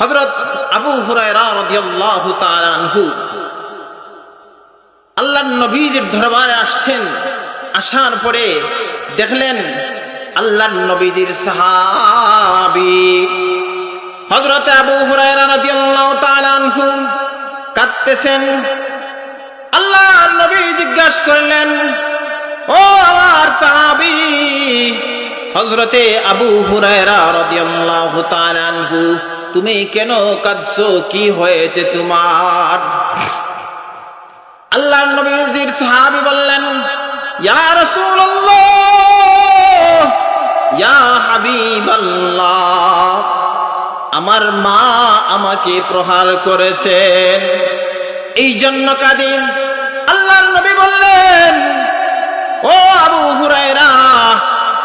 হজরত আবু হুরায়রা রাদিয়াল্লাহু তাআলা আনহু, আল্লাহর নবীজির দরবারে আসছেন। আসার পরে দেখলেন আল্লাহর নবীজির সাহাবী হযরত আবু হুরায়রা রাদিয়াল্লাহু তাআলা আনহু কাঁদতেছেন। আল্লাহর নবী জিজ্ঞাসা করলেন, ও আমার সাহাবী, হযরতে আবু হুরায়রা রাদিয়াল্লাহু তাআলা আনহু তুমি কেন কাঁদছো? কি হয়েছে তোমার? আল্লাহ নবীর সাহাবি বললেন ইয়া হাবিবাল্লাহ, আমার মা আমাকে প্রহার করেছেন। এই জন্য কাদিম আল্লাহর নবী বললেন, ও আবু হুরায়রা,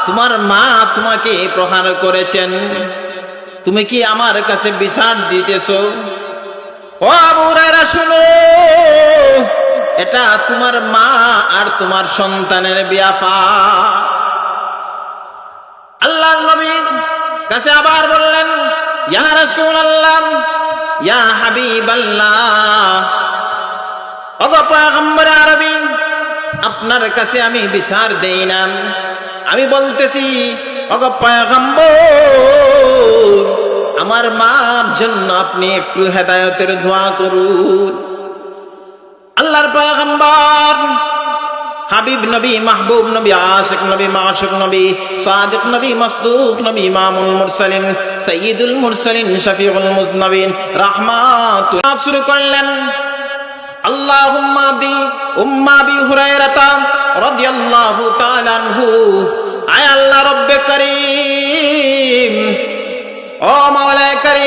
তোমার মা তোমাকে প্রহার করেছেন। তুমি কি আমার কাছে বিচার দিতেছ? ও আবু হুরায়রা, শুনো। এটা তোমার মা আর তোমার সন্তানের ব্যাপার আল্লাহ নবী কাছে আবার বললেন, ইয়া রাসূলুল্লাহ, ইয়া হাবিবাল্লাহ। ওগো পয়গম্বর আরবি, আপনার কাছে আমি বিচার দেই না আমি বলতেছি মার জন্য আপনি একটু হেদায়তের দোয়া করুন। আল্লাহর পয়গম্বর, হাবিব নবী, মাহবুব নবী, আশিক নবী, মাশুক নবী, সাদিক নবী, মাসদুক নবী, ইমামুল মুরসালিন, সাইয়্যিদুল মুরসালিন, শফিউল মুজনবিন রাহমাত শুরু করলেন। আল্লাহুম্মা বি, উম্মা বি হুরায়রাতা রাদিয়াল্লাহু তাআলা আনহু। আয় আল্লাহ রব্বে করিম। ও করিম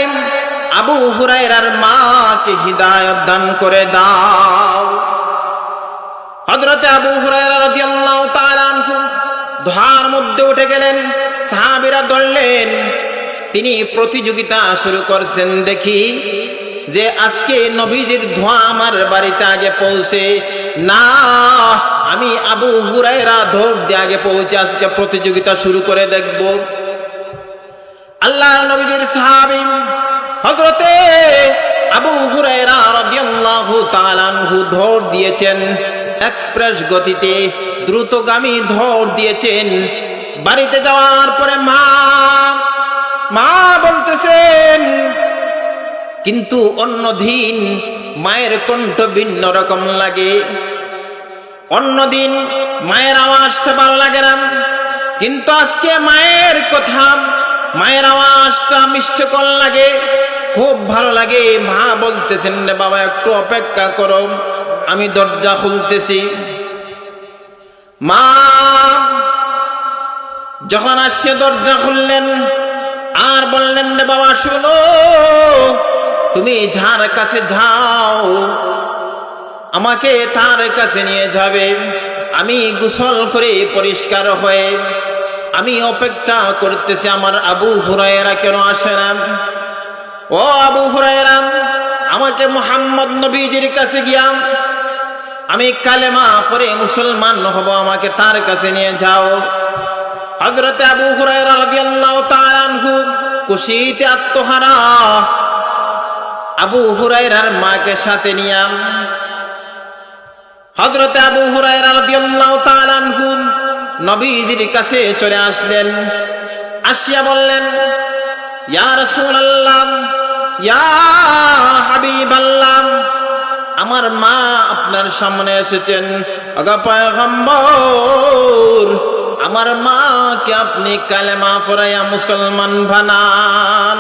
আবু হুরায়রার মাকে হিদায়ত দান করে দাও। হযরতে আবু হুরায়রা রাদিয়াল্লাহু তাআলা আনহু ধোয়ার মধ্যে উঠে গেলেন, সাহাবীরা দৌড়লেন তিনি প্রতিযোগিতা শুরু করছেন দেখি যে আজকে নবীজির ধোঁয়া আমার বাড়িতে আগে পৌঁছে। না, আমি আবু হুরায়রা ধর দিয়ে আগে পৌঁছে আজকে প্রতিযোগিতা শুরু করে দেখব। আল্লাহ নবীজির সাহাবী হযরতে আবু হুরায়রা রাদিয়াল্লাহু তাআলা আনহু ধর দিয়েছেন। এক্সপ্রেস গতিতে দ্রুতগামী ধর দিয়েছেন। বাড়িতে যাওয়ার পরে মা মা বলতেছেন, কিন্তু অন্যদিন মায়ের কণ্ঠ ভিন্ন রকম লাগে। অন্যদিন মায়ের আওয়াজটা ভালো লাগে না। কিন্তু আজকে মায়ের কথা, মায়ের আওয়াজটা মিষ্টকর লাগে। খুব ভালো লাগে। মা বলতেছেন, রে বাবা, একটু অপেক্ষা করো। আমি দরজা খুলতেছি। মা, যখন আসছে দরজা খুললেন, আর বললেন, রে বাবা, শুনো, তুমি যার কাছে যাও, আমাকে তার কাছে নিয়ে যাবে। আমি গোসল করে পরিষ্কার হয়ে, আমি অপেক্ষা করতেছি আমার আবু হুরায়রা কেন আসে না? ও আবু হুরায়রা, আমাকে মোহাম্মদ নবীজির কাছে গিয়াম আমি কালেমা পরে মুসলমান হব, আমাকে তার কাছে নিয়ে যাও। হযরত আবু হুরায়রা রাদিয়াল্লাহু তাআলা আনহু খুশিতে আত্মহারা। আবু হুরায়রার মাকে সাথে নিয়াম হযরত আবু হুরায়রা রাদিয়াল্লাহু তাআলা আনহু নবীজির কাছে চলে আসলেন। আসিয়া বললেন, ইয়া রাসূলুল্লাহ আমার মা আপনার সামনে এসেছেন। আমার মাকে আপনি কালেমা ফরাইয়া মুসলমান বানান।